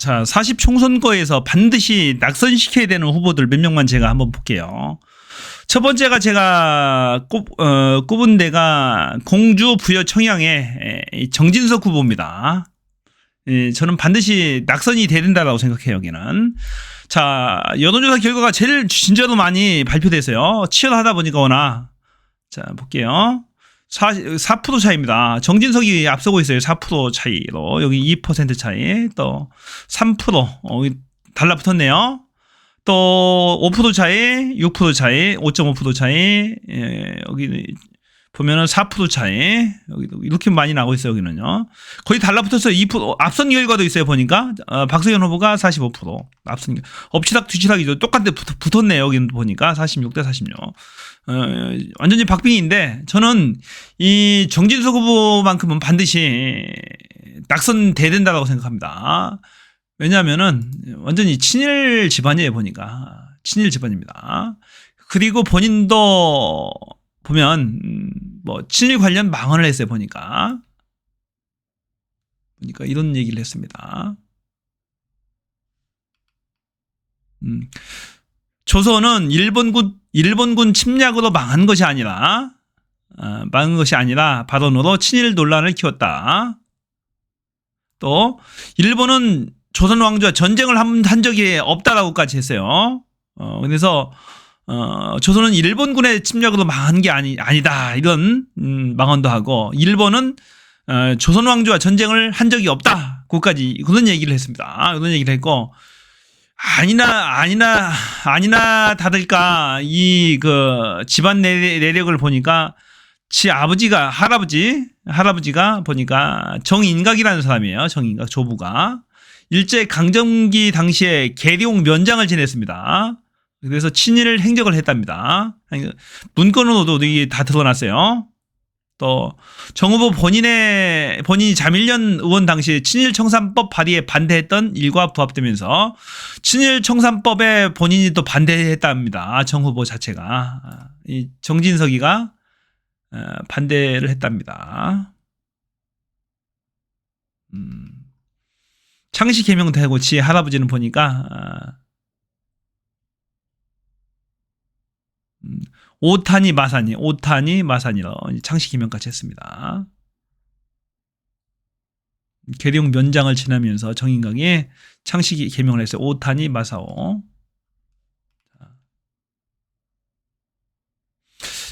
자, 40 총선거에서 반드시 낙선시켜야 되는 후보들 몇 명만 제가 한번 볼게요. 첫 번째가 제가 꼽, 어, 꼽은 데가 공주 부여 청양의 에, 정진석 후보입니다. 예, 저는 반드시 낙선이 돼야 된다고 생각해요, 여기는. 자, 여론조사 결과가 제일 진짜로 많이 발표돼서요. 치열하다 보니까 워낙. 자, 볼게요. 4, 4% 차이입니다. 정진석이 앞서고 있어요. 4% 차이로. 여기 2% 차이. 또 3%. 어, 달라붙었네요. 또 5% 차이, 6% 차이, 5.5% 차이. 예, 여기 보면은 4% 차이. 이렇게 많이 나오고 있어요. 여기는요. 거의 달라붙었어요. 2% 앞선 결과도 있어요. 보니까 어, 박수현 후보가 45% 앞선 결- 엎치락 뒤치락이죠. 똑같은데 붙, 붙었네요. 여기는 보니까 46 대 46. 어, 완전히 박빙인데 저는 이 정진석 후보만큼은 반드시 낙선돼야 된다고 생각합니다. 왜냐하면은 완전히 친일 집안이에요 보니까 친일 집안입니다. 그리고 본인도 보면 음, 뭐 친일 관련 망언을 했어요 보니까 보니까 이런 얘기를 했습니다. 음, 조선은 일본군 일본군 침략으로 망한 것이 아니라 어, 망한 것이 아니라 발언으로 친일 논란을 키웠다. 또 일본은 조선 왕조와 전쟁을 한, 한 적이 없다라고까지 했어요. 어, 그래서 어, 조선은 일본군의 침략으로 망한 게 아니 아니다 이런 음, 망언도 하고 일본은 어, 조선 왕조와 전쟁을 한 적이 없다. 그까지 그런 얘기를 했습니다. 그런 얘기를 했고 아니나 아니나 아니나 다들까 이 그 집안 내- 내력을 보니까 지 아버지가 할아버지 할아버지가 보니까 정인각이라는 사람이에요. 정인각 조부가 일제 강점기 당시에 계룡 면장을 지냈습니다. 그래서 친일 행적을 했답니다. 문건으로도 이게 다 드러났어요. 또 정 후보 본인의 본인이 자밀련 의원 당시 친일 청산법 발의에 반대했던 일과 부합되면서 친일 청산법에 본인이 또 반대했답니다. 정 후보 자체가 이 정진석이가 어, 반대를 했답니다. 음. 창씨 개명도 하고 지 할아버지는 보니까 아, 음, 오타니 마사니 오타니 마사니로 창씨 개명까지 했습니다. 계룡 면장을 지나면서 정인강이 창씨 개명을 했어요. 오타니 마사오.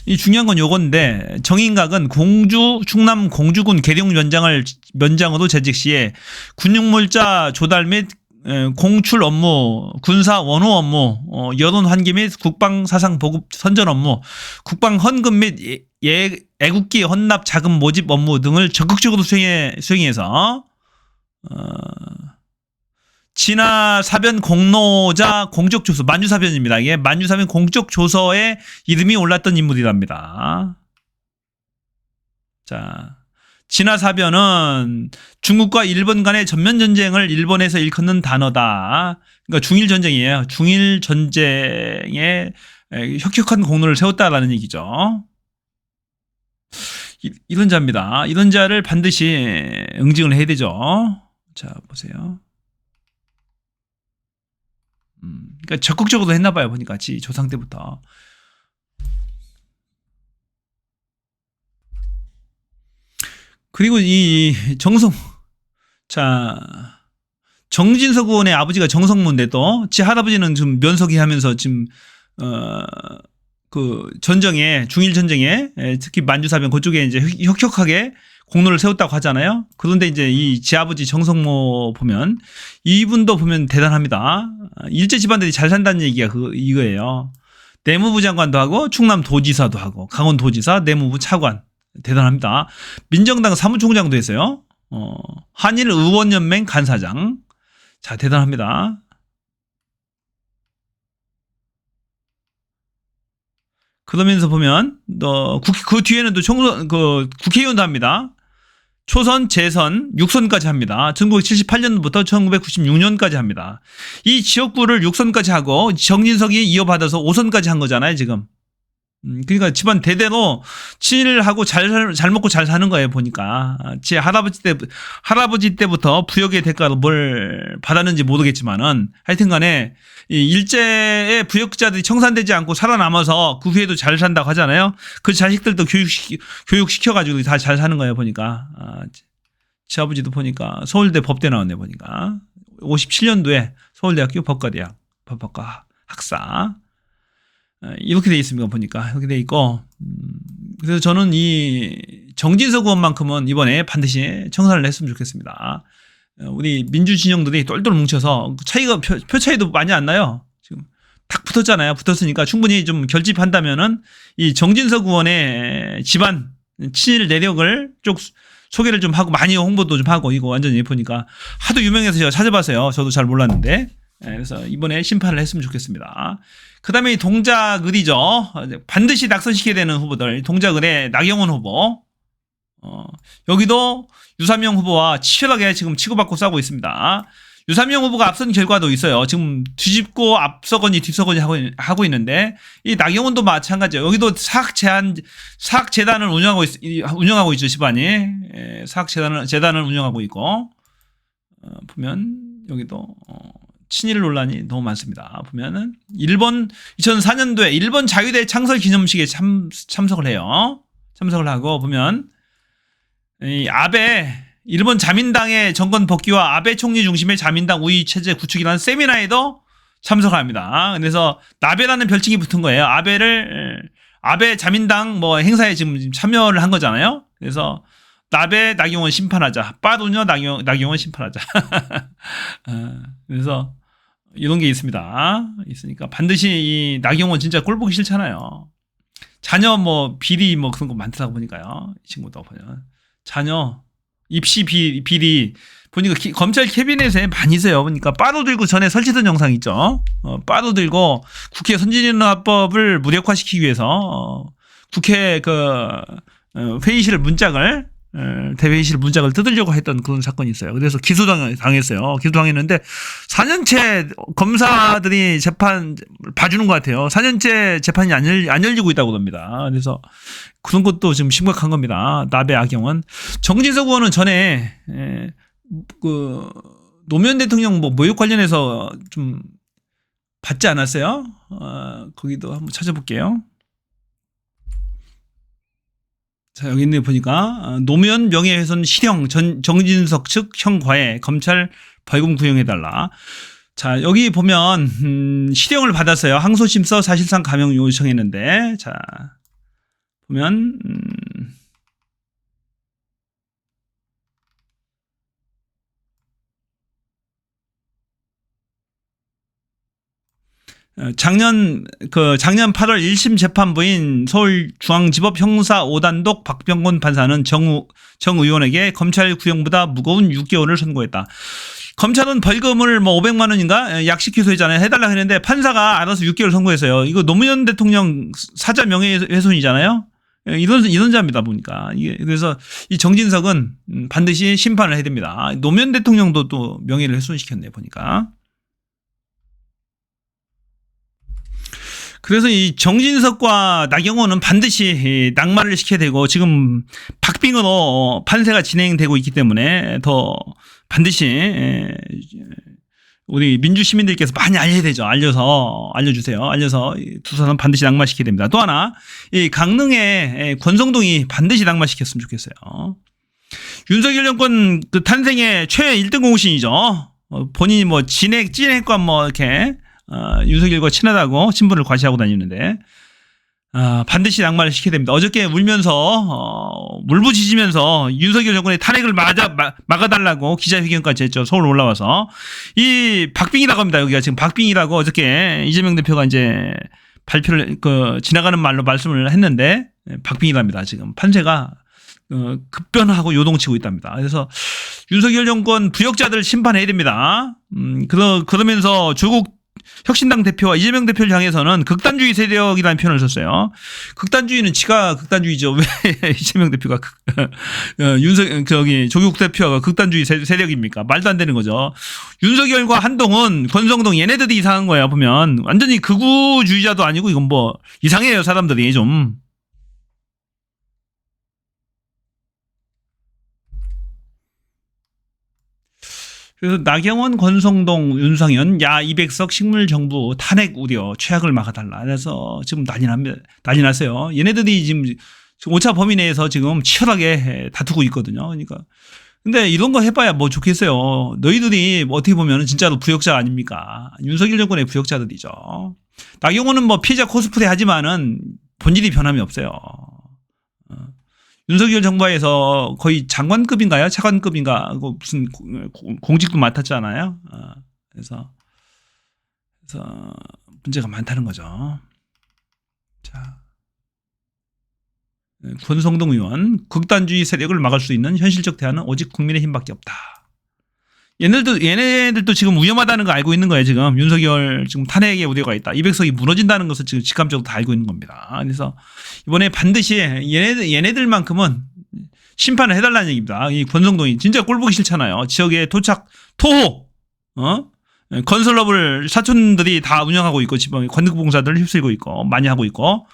이 중요한 건 요건데 정인각은 공주 충남 공주군 계룡 면장을 면장으로 재직 시에 군용물자 조달 및 에, 공출 업무, 군사 원호 업무, 어, 여론 환기 및 국방 사상 보급 선전 업무, 국방 헌금 및 예, 예- 애국기 헌납 자금 모집 업무 등을 적극적으로 수행해, 수행해서 어, 진화 사변 공로자 공적 조서 만주 사변입니다. 이게 만주 사변 공적 조서에 이름이 올랐던 인물이랍니다. 자, 진화 사변은 중국과 일본 간의 전면 전쟁을 일본에서 일컫는 단어다. 그러니까 중일 전쟁이에요. 중일 전쟁에 에, 혁혁한 공로를 세웠다라는 얘기죠. 이, 이런 자입니다. 이런 자를 반드시 응징을 해야 되죠. 자, 보세요. 음, 그러니까 적극적으로 했나 봐요. 보니까 지 조상 때부터. 그리고 이 정성 자 정진석 의원의 아버지가 정성문인데 또 지 할아버지는 좀 면석이 하면서 지금 어 그 전쟁에 중일 전쟁에 에, 특히 만주사변 그쪽에 이제 혁- 혁혁하게 공로를 세웠다고 하잖아요. 그런데 이제 이 지 아버지 정성모 보면 이분도 보면 대단합니다. 일제 집안들이 잘 산다는 얘기가 그 이거예요. 내무부 장관도 하고 충남 도지사도 하고 강원 도지사 내무부 차관 대단합니다. 민정당 사무총장도 했어요. 어, 한일 의원연맹 간사장. 자, 대단합니다. 그러면서 보면 또 국, 그 뒤에는 또 총선 그 국회의원도 합니다. 초선, 재선, 육선까지 합니다. 1978년부터 1996년까지 합니다. 이 지역구를 육선까지 하고 정진석이 이어받아서 오선까지 한 거잖아요, 지금. 음, 그러니까 집안 대대로 친일하고 잘, 살- 잘 먹고 잘 사는 거예요, 보니까. 아, 제 할아버지 때, 할아버지 때부터 부역의 대가로 뭘 받았는지 모르겠지만은 하여튼 간에 이 일제의 부역자들이 청산되지 않고 살아남아서 그 후에도 잘 산다고 하잖아요. 그 자식들도 교육시키, 교육시켜가지고 다 잘 사는 거예요, 보니까. 아, 제 아버지도 보니까 서울대 법대 나왔네, 보니까. 57년도에 서울대학교 법과대학, 법학과 학사. 어, 이렇게 돼 있습니다 보니까 이렇게 돼 있고 음, 그래서 저는 이 정진석 의원만큼은 이번에 반드시 청산을 했으면 좋겠습니다. 어, 우리 민주 진영들이 똘똘 뭉쳐서 차이가 표, 표 차이도 많이 안 나요. 지금 탁 붙었잖아요. 붙었으니까 충분히 좀 결집한다면은 이 정진석 의원의 집안 친일 내력을 쭉 소개를 좀 하고 많이 홍보도 좀 하고 이거 완전히 보니까 하도 유명해서 제가 찾아봤어요. 저도 잘 몰랐는데 예, 그래서 이번에 심판을 했으면 좋겠습니다. 그 다음에 동작을이죠. 반드시 낙선시켜야 되는 후보들. 동작을의 나경원 후보. 어, 여기도 유삼영 후보와 치열하게 지금 치고받고 싸우고 있습니다. 유삼영 후보가 앞선 결과도 있어요. 지금 뒤집고 앞서거니 뒤서거니 하고, 있- 하고 있는데, 이 나경원도 마찬가지예요. 여기도 사학 제한, 사학 재단을 운영하고 있, 이- 운영하고 있죠, 집안이. 예, 사학 재단을, 재단을 운영하고 있고, 어, 보면, 여기도, 어, 친일 논란이 너무 많습니다. 보면은 일본 2004년도에 일본 자유대 창설 기념식에 참 참석을 해요. 참석을 하고 보면 이 아베 일본 자민당의 정권 복귀와 아베 총리 중심의 자민당 우위 체제 구축이라는 세미나에도 참석합니다. 그래서 나베라는 별칭이 붙은 거예요. 아베를 에, 아베 자민당 뭐 행사에 지금 참여를 한 거잖아요. 그래서 나베 나경원 심판하자. 빠두녀 나경, 나경원 심판하자. 어, 그래서 이런 게 있습니다. 있으니까 반드시 이 나경원 진짜 꼴 보기 싫잖아요. 자녀 뭐 비리 뭐 그런 거 많다고 보니까요. 이 친구도 보면 자녀 입시 비, 비리 보니까 기- 검찰 캐비넷에 많이 있어요. 보니까 빠도 들고 전에 설치던 영상 있죠. 어, 빠도 들고 국회 선진인화법을 무력화시키기 위해서 어, 국회 그 어, 회의실 문짝을 어, 대회의실 문짝을 뜯으려고 했던 그런 사건이 있어요. 그래서 기소당 당했어요. 기소당했는데 4년째 검사들이 재판 봐주는 것 같아요. 4년째 재판이 안, 열, 안 열리고 있다고 합니다. 그래서 그런 것도 지금 심각한 겁니다. 나베 악영은 정진석 의원은 전에 에, 그 노무현 대통령 뭐 모욕 관련해서 좀 받지 않았어요? 어, 거기도 한번 찾아볼게요. 자, 여기 있네 보니까 어, 노무현 명예훼손 실형 전 정진석 측 형과에 검찰 벌금 구형해달라. 자, 여기 보면 음, 실형을 받았어요. 항소심서 사실상 감형 요청했는데 자 보면 음, 작년 그 작년 8월 1심 재판부인 서울중앙지법 형사 5단독 박병곤 판사는 정, 정 의원에게 검찰 구형보다 무거운 6개월을 선고했다. 검찰은 벌금을 뭐 500만 원인가 약식 기소했잖아요. 해달라 했는데 판사가 알아서 6개월 선고했어요. 이거 노무현 대통령 사자 명예훼손이잖아요. 예, 이런 이런 자입니다 보니까 이게 그래서 이 정진석은 음, 반드시 심판을 해야 됩니다. 노무현 대통령도 또 명예를 훼손시켰네 보니까. 그래서 이 정진석과 나경원은 반드시 이 낙마를 시켜야 되고 지금 박빙으로 판세가 진행되고 있기 때문에 더 반드시 에, 우리 민주 시민들께서 많이 알려야 되죠. 알려서 알려주세요. 알려서 이두 사람 반드시 낙마시켜야 됩니다. 또 하나 이 강릉의 권성동이 반드시 낙마시켰으면 좋겠어요. 윤석열 정권 그 탄생의 최 1등 공신이죠. 어, 본인이 뭐 진핵 찐핵과 뭐 이렇게 어, 윤석열과 친하다고 신분을 과시하고 다니는데 아, 반드시 낙마를 시켜야 됩니다. 어저께 울면서 어, 울부짖으면서 윤석열 정권의 탄핵을 막아, 마- 막아달라고 기자회견까지 했죠. 서울 올라와서 이 박빙이라고 합니다. 여기가 지금 박빙이라고 어저께 이재명 대표가 이제 발표를 그 지나가는 말로 말씀을 했는데 박빙이랍니다. 지금 판세가 어, 급변하고 요동치고 있답니다. 그래서 윤석열 정권 부역자들 심판해야 됩니다. 음, 그러, 그러면서 조국 혁신당 대표와 이재명 대표를 향해서는 극단주의 세력이라는 표현을 썼어요. 극단주의는 지가 극단주의죠. 왜 이재명 대표가 극, 어, 윤석 저기 조국 대표가 극단주의 세- 세력입니까? 말도 안 되는 거죠. 윤석열과 한동훈, 권성동 얘네들이 이상한 거예요. 보면 완전히 극우주의자도 아니고 이건 뭐 이상해요 사람들이 좀. 그래서 나경원, 권성동, 윤상현, 야 200석 식물정부 탄핵 우려 최악을 막아달라. 그래서 지금 난리 납니다. 난리 났어요. 얘네들이 지금 5차 범위 내에서 지금 치열하게 다투고 있거든요. 그러니까. 근데 이런 거 해봐야 뭐 좋겠어요. 너희들이 뭐 어떻게 보면 진짜로 부역자 아닙니까? 윤석열 정권의 부역자들이죠. 나경원은 뭐 피해자 코스프레 하지만은 본질이 변함이 없어요. 어. 윤석열 정부에서 거의 장관급인가요? 차관급인가? 그 무슨 공직도 맡았잖아요. 어, 그래서 그래서 문제가 많다는 거죠. 자, 네, 권성동 의원 극단주의 세력을 막을 수 있는 현실적 대안은 오직 국민의 힘밖에 없다. 얘네들도 얘네들도 지금 위험하다는 거 알고 있는 거예요. 지금 윤석열 지금 탄핵의 우려가 있다. 200석이 무너진다는 것을 지금 직감적으로 다 알고 있는 겁니다. 그래서 이번에 반드시 얘네들 얘네들만큼은 심판을 해달라는 얘기입니다. 이 권성동이 진짜 꼴 보기 싫잖아요. 지역에 도착 토호 어 건설업을 사촌들이 다 운영하고 있고 지금 관광봉사들 휩쓸고 있고 많이 하고 있고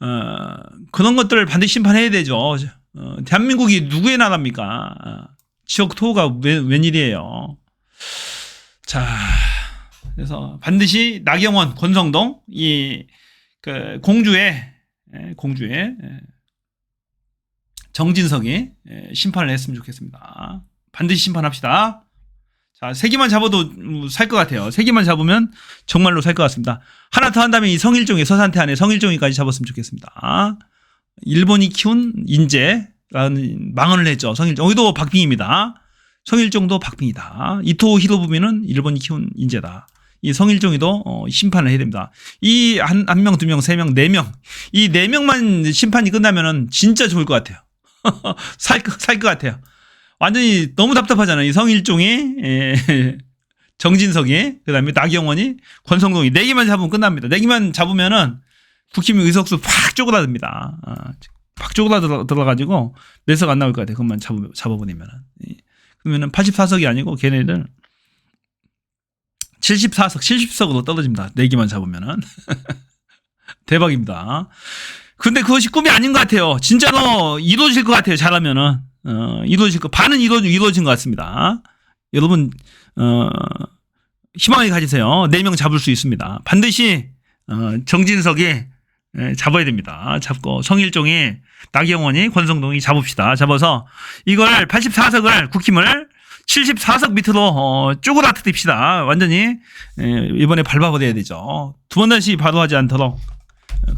어 그런 것들을 반드시 심판해야 되죠. 어, 대한민국이 누구의 나라입니까? 어, 지역 토호가 웬, 웬일이에요. 자, 그래서 반드시 나경원, 권성동 이 그 공주의 예, 공주의 예, 정진석이 예, 심판을 했으면 좋겠습니다. 반드시 심판합시다. 자, 세 개만 잡아도 살 것 같아요. 세 개만 잡으면 정말로 살 것 같습니다. 하나 더 한다면 이 성일종이 서산태 안에 성일종이까지 잡았으면 좋겠습니다. 일본이 키운 인재 라는 망언을 했죠. 성일종. 여기도 박빙입니다. 성일종도 박빙이다. 이토 히로부미는 일본이 키운 인재다. 이 성일종이도 어, 심판을 해야 됩니다. 이 한 한 명, 두 명, 세 명, 네 명. 이 네 명만 심판이 끝나면은 진짜 좋을 것 같아요. 살, 것- 살것 같아요. 완전히 너무 답답하잖아요. 이 성일종이, 예, 정진석이, 그 다음에 나경원이, 권성동이. 네 개만 잡으면 끝납니다. 네 개만 잡으면은 국힘 의석수 팍 쪼그라듭니다. 아, 팍 쪼그라들어 들어가지고 내석 안 나올 것 같아요. 그것만 잡아, 잡아보내면은. 예. 그러면은 84석이 아니고 걔네들 74석, 70석으로 떨어집니다. 네 개만 잡으면은. 대박입니다. 근데 그것이 꿈이 아닌 것 같아요. 진짜로 이루어질 것 같아요. 잘하면은. 어, 이루어질 거, 반은 이루, 이루어진 것 같습니다. 여러분, 어, 희망을 가지세요. 네명 잡을 수 있습니다. 반드시, 어, 정진석이 예, 잡아야 됩니다. 잡고 성일종이 나경원이 권성동이 잡읍시다. 잡아서 이걸 84석을 국힘을 74석 밑으로 어, 쪼그라뜨립시다. 완전히 예, 이번에 밟아버려야 되죠. 두 번 다시 바로하지 않도록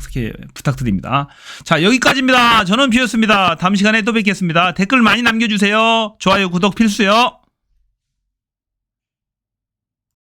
그렇게 부탁드립니다. 자 여기까지입니다. 저는 비었습니다. 다음 시간에 또 뵙겠습니다. 댓글 많이 남겨주세요. 좋아요 구독 필수요.